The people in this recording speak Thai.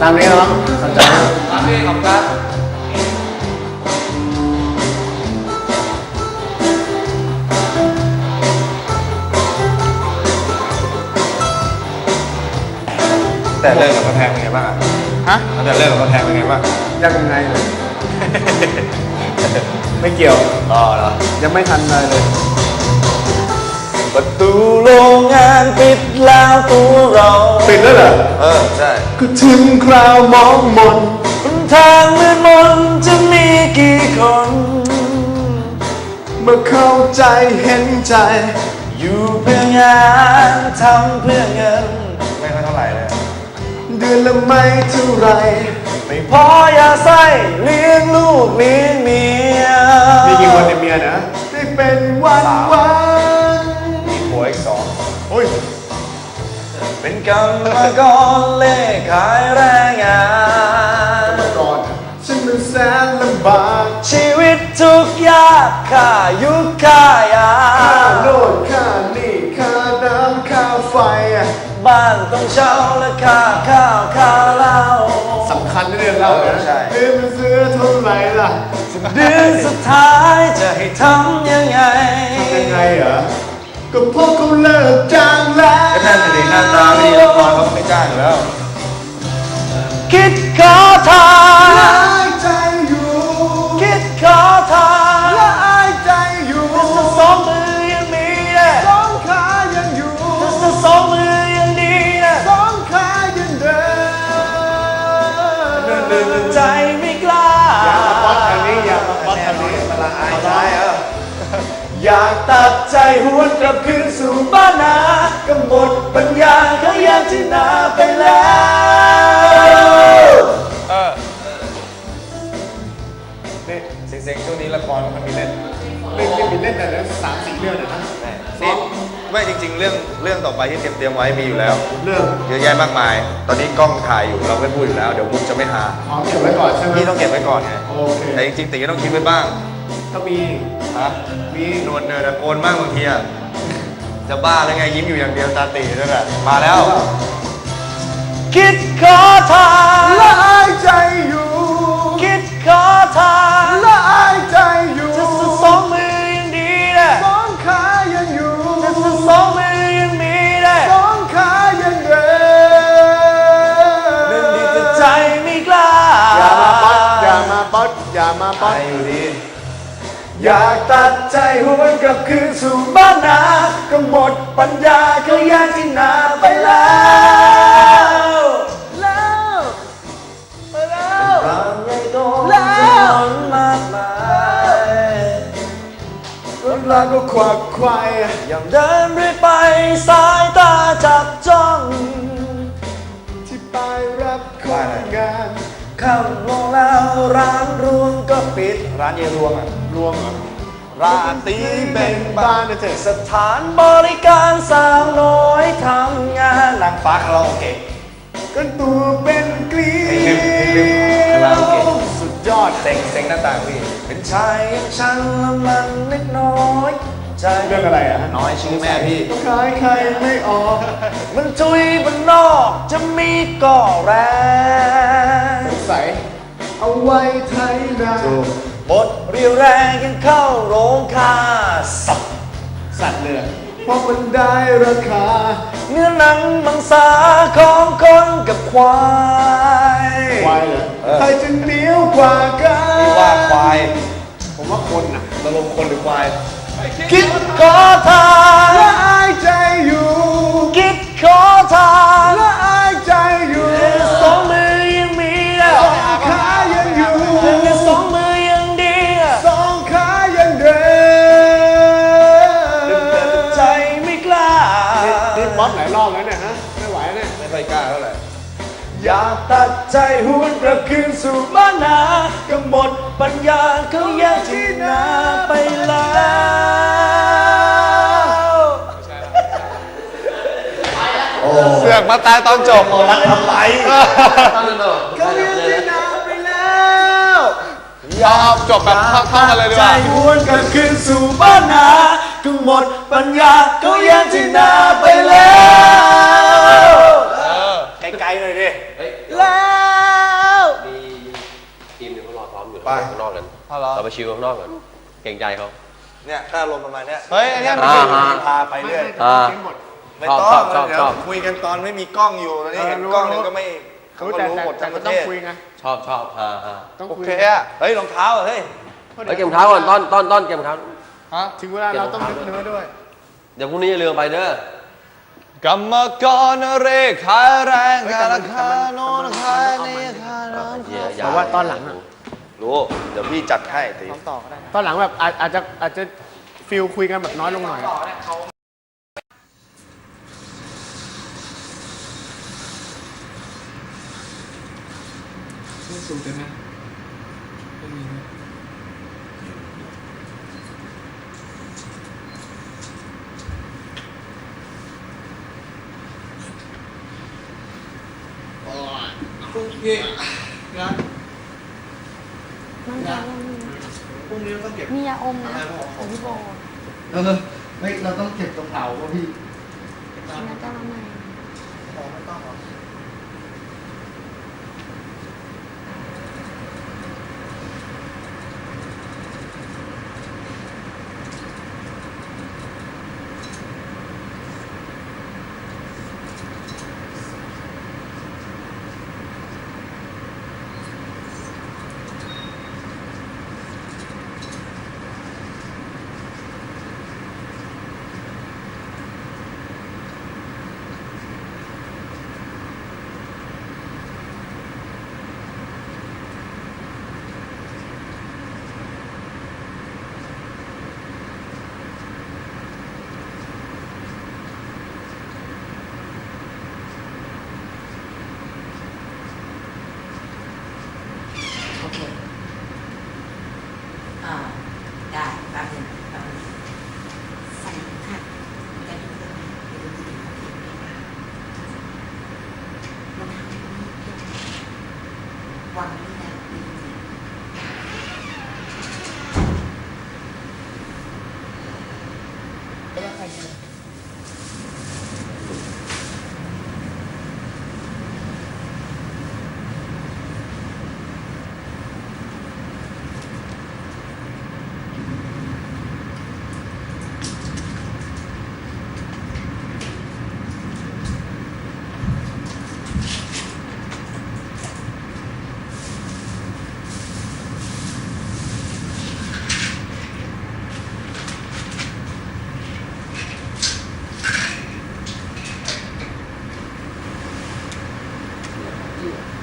ตามนี้น้องเข้าใจนะครับพี่ขอบคุณครับแต่เลิกกับกระแพงเป็นไงบ้างอะฮะแต่เลิกกับกระแพงเป็นไงบ้างยังไงเลยไม่เกี่ยวอ๋อเหรอยังไม่ทันอะไรเลย ประตูโรงงานปิดแล้วตัวเราปิดแล้วเหรอเออใช่ก็ถึงคราวมองมนบนทางมืดมนจะมีกี่คนเมื่อเข้าใจเห็นใจ อยู่เพื่องานทำเพื่อเงิน ไม่ค่อยเท่าไหร่เลย เดือนละไม่เท่าไร ไม่พออย่าใส่เลี้ยงลูกเลี้ยงเมียมีกี่คนในเมียนะได้เป็นวันวัน กรรมกรเล่ขายแรงงานก่อนฉันมันแสนลำบากชีวิตทุกข์ยากค่ายุคค่ายาค่าโน่นค่านี่ค่าน้ำค่าไฟอะบ้านต้องเช่าและค่าข้าวค่าเหล้า สำคัญในเรื่องเล่าเอนะอใช่เดือนมันซื้อเท่าไหร่ล่ะเดือนสุดท้ายจะให้ทำยังไงยังไงเหรอ ก็เพราะเขาเลิกจ้างแล้วก็แค่สิหน้าตาไม่ดีละครเขาไม่จ้างอยู่แล้ว คิดขอทานากตัดใจหวนกลับคืนสู่บ้านนาก็หมดปัญญาเขายากที่นาไปแล้ว เออนี่เซ็งๆช่วงนี้ละครมันมีเล่นเล่นเล่นมีเล่นแต่ละสามสี่เรื่องนะนะนี่ไม่จริง ๆ เรื่องเรื่องต่อไปที่เตรียมเตรียมไว้มีอยู่แล้ว เรื่องเยอะแยะมากมาย ตอนนี้กล้องถ่ายอยู่เราไม่พูดอยู่แล้วเดี๋ยวมุกจะไม่หาขอเก็บไว้ก่อนใช่ไหมพี่ต้องเก็บไว้ก่อนไงโอเคแต่จริงๆตีก็ต้องคิดไว้บ้าง ก็มีฮะมีนวลเนินตะโกนมากบางทีอะจะบ้าแล้วไงยิ้มอยู่อย่างเดียวตาตีนั่นแหละมาแล้ว คิดขอทานละอายใจอยู่ คิดขอทานละอายใจอยู่จะสุดสองมือยังดีนะสองขายังอยู่จะสุดสองมือยังมีนะสองขายังเดินเรื่องดีแต่ใจไม่กล้าอย่ามาป๊อตอย่ามาป๊อตอย่ามาป๊อตไปอยู่ดี อยากตัดใจหวนกลับคืนสู่บ้านนาก็หมดปัญญาเขาแย่งที่นาไปแล้วแล้วไปแล้วความใหญ่โตแล้วจำนวนมากมายรถรางก็ควักไขวายยังเดินเรื่อยไปสายตาจับจ้อง ที่ไปรับคนงานคำลงแล้วร้านรวงก็ปิดร้านเยรวงอะ รวมเหรอราตรีเบ่งบาบ้านนนะเจ๊สถานบริการสาวน้อยทำงานนางฟ้าคาราโอเกะกันตัวเป็นกลีเพลงลืมเพลงลืมคาราโอเกะสุดยอดเซ็งเซ็งหน้าต่างพี่เป็นชายอย่างฉันแล้วมันเล็กน้อยใจเรื่องอะไรอะฮะน้อยชื่อแม่พี่ขายใครไม่ออก มันทุยบนนอกจะมีก่อแรงใส่เอาไว้ไทยนา บทเรียวแรงยังเข้าโรงค่าสับสัตว์เลยเพราะมันได้ราคา เนื้อหนังมังสาของคนกับควายควายเหรอใครจะเหนียวกว่ากันพี่ว่าควาย ผมว่าคนน่ะตกลงคนหรือควาย คิดขอทาน อยากตัดใจหวนกลับคืนสู่บ้านนาก็หมดปัญญาเขาแยกที่นาไปแล้วเสือกมาตายตอนจบ รักทำไมเขาเรียกที่นาไปแล้วเอาเอาจบแบบเข้าเข้ากันเลยดีกใจว่าหวนกลับคืนสู่บ้านนาก็หมดปัญญาเขาแยกที่นาไปแล้วเออไกลๆหน่อยดิแล้ว เอาเหรอเราไปชิลข้างนอกกันเกรงใจเขา เนี่ยถ้าอารมณ์ประมาณเนี้ยเฮ้ยอันเนี้ยมันอ่าคือฮะ พาไปเรื่อยอ่า ไม่ชอบต้องชอบเดี๋ยชวอบ คุยกันตอนไม่มีกล้องอยู่ตอนนี้เห็นกล้องเนี่ยก็ไม่เขารู้ก็แต่รู้แต่หมดแต่ทั้งปก็ระต้เทองศคุยไงชอบชอบฮ่าฮ่าต้องโอคุยเคอะเฮ้ยรองเท้าเหรอเฮ้ยเฮ้ยเก็บรองเท้าก่อนต้อนต้อนต้อนเก็บรองเท้า ฮะถึงเวลาเราต้องนึกเนื้อด้วย เดี๋ยวพรุ่งนี้อย่าลืมไปเด้อกรรมกรเรขายแรงคาราคาโนนคานี่คาน้ำเหี้ยอย่แต่ว่าตอนหลังอะ รู้เดี๋ยวพี่จัดให้ตีตอนหลังแบบอาจอาจจะอาจจะฟิลคุยกันแบบน้อยลงหน่อยมันจะ มียาอมนะของพี่โบเออไม่เราต้องเก็บตรงเผาป่ะพี่ กินแล้วจะมาใหม่ โอเค อ่า ได้แป๊บนึงแป๊บนึงใส่ค่ะจะดูได้ไหมเดี๋ยวดูดีโอเคไหมคะรองเท้าไม่มีเพียง วางนี่แล้วปีนี้เลือกไปเลย เ